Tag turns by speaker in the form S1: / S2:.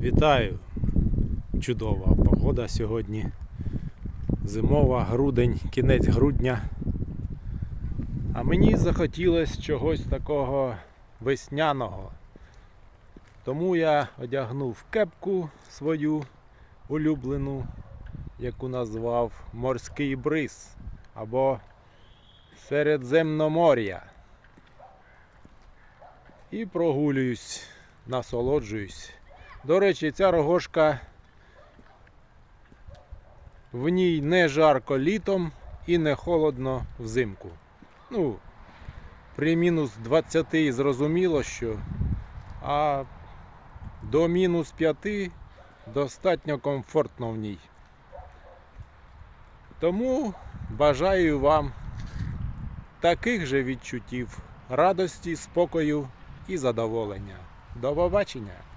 S1: Вітаю! Чудова погода сьогодні. Зимова, грудень, кінець грудня. А мені захотілося чогось такого весняного. Тому я одягнув кепку свою улюблену, яку назвав Морський бриз або Середземномор'я. І прогулююсь, насолоджуюсь. До речі, ця рогошка в ній не жарко літом і не холодно взимку. Ну, при мінус 20 зрозуміло, що, а до мінус 5 достатньо комфортно в ній. Тому бажаю вам таких же відчуттів радості, спокою і задоволення. До побачення!